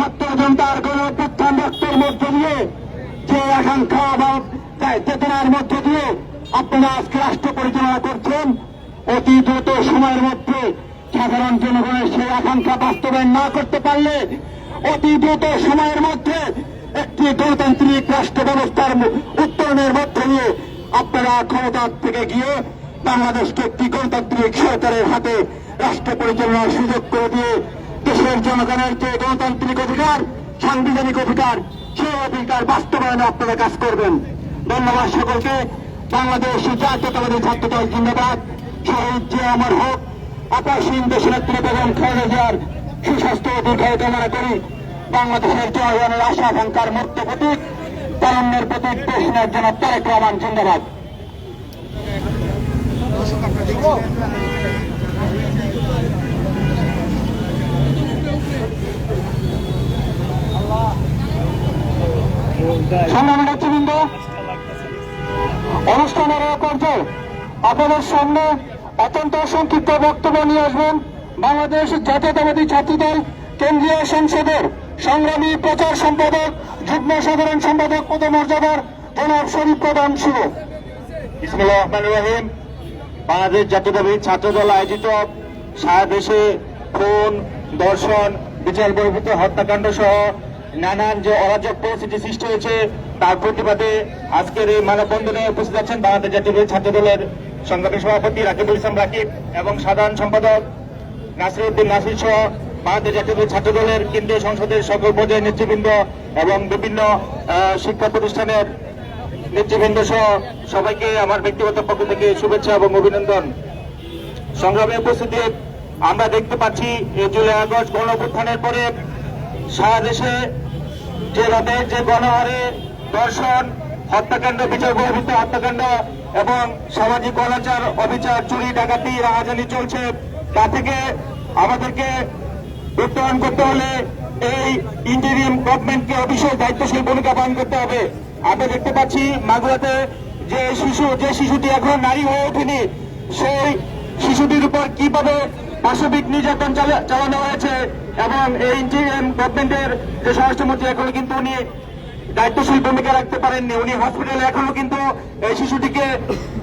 ছাত্র জনতার গণ অভ্যুত্থান রক্তের মধ্য দিয়ে যে আকাঙ্ক্ষা বা চেতনার মধ্য দিয়ে আপনারা আজকে রাষ্ট্র পরিচালনা করছেন, অতি দ্রুত সময়ের মধ্যে সাধারণ জনগণের সেই আকাঙ্ক্ষা বাস্তবায়ন না করতে পারলে অতি দ্রুত সময়ের মধ্যে একটি গণতান্ত্রিক রাষ্ট্র ব্যবস্থার উত্তরণের মধ্য দিয়ে আপনারা ক্ষমতার থেকে গিয়ে বাংলাদেশকে একটি গণতান্ত্রিক সরকারের হাতে রাষ্ট্র পরিচালনার সুযোগ করে দিয়ে দেশের জনগণের যে গণতান্ত্রিক অধিকার, সাংবিধানিক অধিকার, সেই অধিকার বাস্তবায়নে আপনারা কাজ করবেন। ধন্যবাদ সকলকে। বাংলাদেশ জাতীয়তাবাদী ছাত্র দল জিন্দাবাদ। শহীদ যে আমার হোক আপাসীন দেশনেত্রী বেগম খালেদা জিয়ার সুস্বাস্থ্য দীর্ঘায়ু কামনা করি, বাংলাদেশের জনগণের আশা আকাঙ্ক্ষার মুক্ত প্রতীক তারণ্যের প্রতীক দেশের জনাব তারেক রহমান, জিন্দাবাদ। সংগ্রামী নেতৃবৃন্দ, অনুষ্ঠানের পর্যায়ে আপনাদের সামনে অত্যন্ত সংক্ষিপ্ত বক্তব্য নিয়ে আসবেন বাংলাদেশ জাতীয়তাবাদী ছাত্রদল কেন্দ্রীয় সংসদের সংগ্রামী প্রচার সম্পাদক, যুগ্ম সাধারণ সম্পাদক পদমর্যাদার জনাব শরীফ প্রধান শুভ ইসমিল্লাহ রহমান রহিম। বাংলাদেশ জাতীয়তাবাদী ছাত্রদল আয়োজিত সারা দেশে খুন দর্শন, বিচার বহির্ভূত হত্যাকাণ্ড সহ নানান যে অরাজক পরিস্থিতি সৃষ্টি হয়েছে, তার প্রতিবাদে আজকের এই মানববন্ধনে উপস্থিত আছেন বাংলাদেশ জাতীয়তাবাদী ছাত্রদলের সংগ্রামী সভাপতি রাকিবুল ইসলাম রাকিব এবং সাধারণ সম্পাদক নাসির উদ্দিন নাসির সহ বাংলাদেশ জাতীয় ছাত্র দলের কেন্দ্রীয় সংসদের সকল পর্যায়ের নেতৃবৃন্দ এবং বিভিন্ন শিক্ষা প্রতিষ্ঠানের নেতৃবৃন্দ সহ সবাইকে আমার ব্যক্তিগত পক্ষ থেকে শুভেচ্ছা এবং অভিনন্দন। সংগ্রামে উপস্থিতি আমরা দেখতে পাচ্ছি জুলাই আগস্ট গণ পরে সারা দেশে যেভাবে যে গণহারে দর্শন, হত্যাকাণ্ড, বিচার বহির্ভূত হত্যাকাণ্ড এবং সামাজিক অনাচার, অবিচার, চুরি, ডাকাতি রাহাজানি চলছে, তা থেকে আমাদেরকে উত্তরণ করতে হলে এই ইন্টারিয়াম গভর্নমেন্টকে অবশ্যই দায়িত্বশীল ভূমিকা পালন করতে হবে। আমরা দেখতে পাচ্ছি মাগুরাতে যে শিশু, যে শিশুটি এখনও নারী হয়ে ওঠেনি, সেই শিশুটির উপর কীভাবে পাশবিক নির্যাতন চালা- চালানো হয়েছে এবং এই ইন্টারিয়াম গভর্নমেন্টের যে স্বরাষ্ট্রমন্ত্রী এখনও কিন্তু উনি দায়িত্বশীল ভূমিকা রাখতে পারেননি। উনি হসপিটালে এখনও কিন্তু এই শিশুটিকে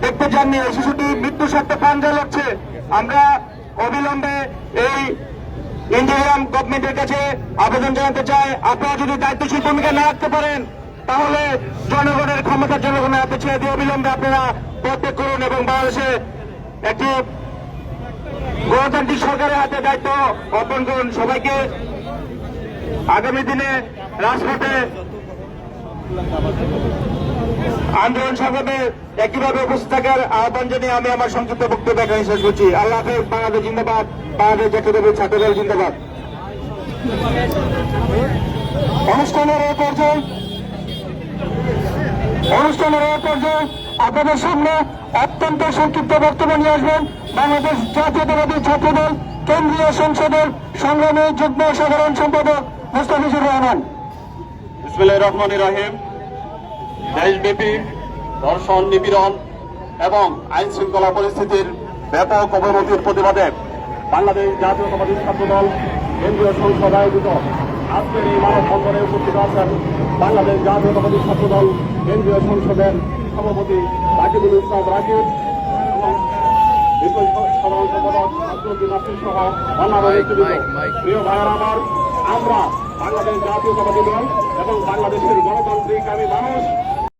দেখতে যাননি। এই শিশুটি মৃত্যুর সাথে প্রাণ জ্বালাচ্ছে আমরা অবিলম্বে এই ইন্ডিয়ান গভর্নমেন্টের কাছে আবেদন জানাতে চাই। আপনারা যদি দায়িত্বশীল ভূমিকা না রাখতে পারেন, তাহলে জনগণের ক্ষমতা জনগণের হাতে ছেড়ে দিয়ে অবিলম্বে আপনারা পদত্যাগ করুন এবং বাংলাদেশে একটি গণতান্ত্রিক সরকারের হাতে দায়িত্ব অর্পণ করুন সবাইকে। আগামী দিনে রাজপথে আন্দোলন সংগ্রামে একইভাবে উপস্থিত থাকার আহ্বান জানিয়ে আমি আমার সংক্ষিপ্ত বক্তব্য এখানে শেষ করছি। আল্লাহ হাফেজ, বাংলাদেশ জিন্দাবাদ, বাংলাদেশ জাতীয় ছাত্রদল জিন্দাবাদ। অনুষ্ঠানের এই পর্যায়ে, অনুষ্ঠানের এই পর্যায়ে আপনাদের সামনে অত্যন্ত সংক্ষিপ্ত বক্তব্য নিয়ে আসবেন। বাংলাদেশ জাতীয়তাবাদী ছাত্রদল, কেন্দ্রীয় সংসদের সংগ্রামী যুগ্ম সাধারণ সম্পাদক মুস্তাফিজুর রহমান। রহমানির রহিম। দেশব্যাপী ধর্ষণ, নিপীড়ন এবং আইন শৃঙ্খলা পরিস্থিতির ব্যাপক অবনতির প্রতিবাদে বাংলাদেশ জাতীয়তাবাদী ছাত্রদল, কেন্দ্রীয় সংসদ আয়োজিত আজকের এই মানববন্ধনে উপস্থিত আছেন বাংলাদেশ জাতীয়তাবাদী ছাত্রদল, কেন্দ্রীয় সংসদের সভাপতি রাকিবুল ইসলাম রাকিব এবং বিপুল সাধারণ সম্পাদক আব্দুল নাসির সহ অন্যান্য নেতৃবৃন্দ প্রিয় ভাইয়ের আমার আমরা বাংলাদেশ জাতীয়তাবাদী দল এবং বাংলাদেশের গণতান্ত্রিক আমি মানুষ